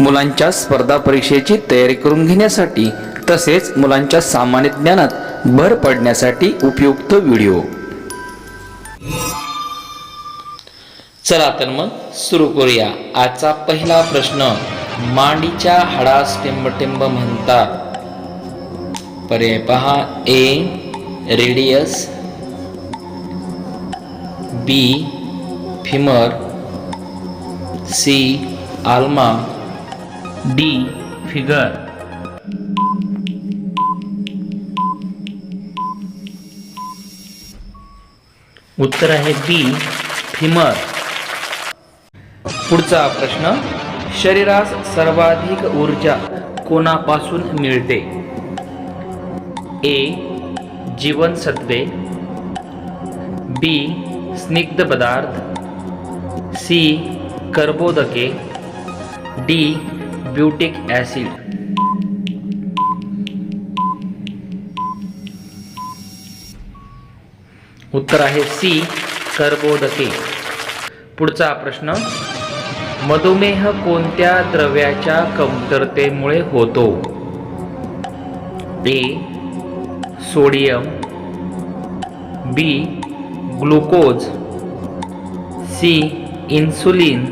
मुलांच्या स्पर्धा परीक्षेची तयारी करून घेण्यासाठी तसेच मुलांच्या सामान्य ज्ञानात भर पडण्यासाठी उपयुक्त व्हिडिओ. चला तर मग सुरू करूया. आजचा पहिला प्रश्न मांडीच्या हाडास टिंबटिंब म्हणतात. पर्याय पहा. A radius B femur C ulna. D figure. उत्तर आहे बी फिमर. पुढचा प्रश्न शरीरास सर्वाधिक ऊर्जा कोणापासून मिळते? ए जीवनसत्वे बी स्निग्ध पदार्थ. सी कर्बोदके. D butyric acid. उत्तर आहे सी कर्बोदके. पुढचा प्रश्न मधुमेह कोणत्या द्रव्याच्या कमतरतेमुळे होतो? A sodium. B glucose. C insulin.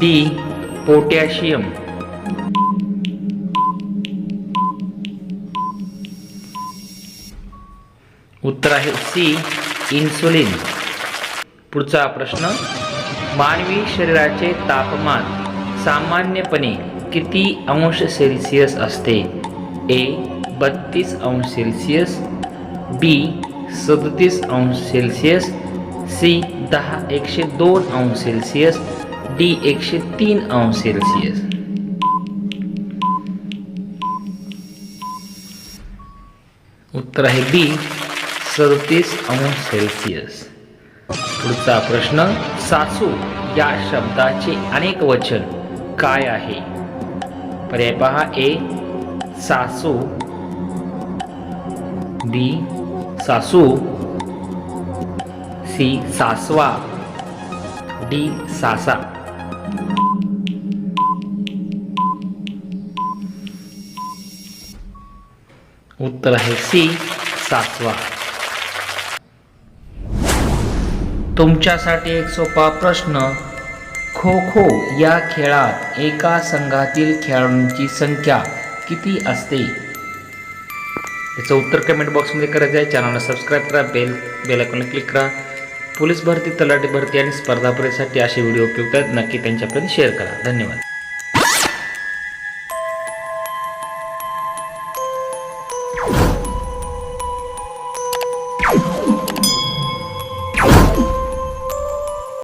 D potassium. उत्तर आहे सी इन्सुलिन. पुढचा प्रश्न मानवी शरीराचे तापमान सामान्यपणे किती अंश सेल्सिअस असते? ए बत्तीस अंश सेल्सिअस बी सदतीस अंश सेल्सिअस सी दहा एकशे दोन अंश सेल्सिअस डी एकशे तीन अंश सेल्सिअस. उत्तर आहे बी सदतीस अंश सेल्सिअस. पुढचा प्रश्न सासू या शब्दाचे अनेक वचन काय आहे? पर्याय पहा ए सासू बी सासू सी सासवा डी सासा. उत्तर आहे सी सासवा. तुमच्यासाठी एक सोपा प्रश्न. खो खो या खेळात एका संघातील खेळाडूंची संख्या किती असते? याचं उत्तर कमेंट बॉक्समध्ये करायचं आहे चॅनलला सबस्क्राईब करा बेल बेल आयकॉनला क्लिक करा. पोलीस भरती तलाठी भरती आणि स्पर्धा परीक्षेसाठी असे व्हिडिओ उपयुक्त आहेत. नक्की त्यांच्यापर्यंत शेअर करा. धन्यवाद.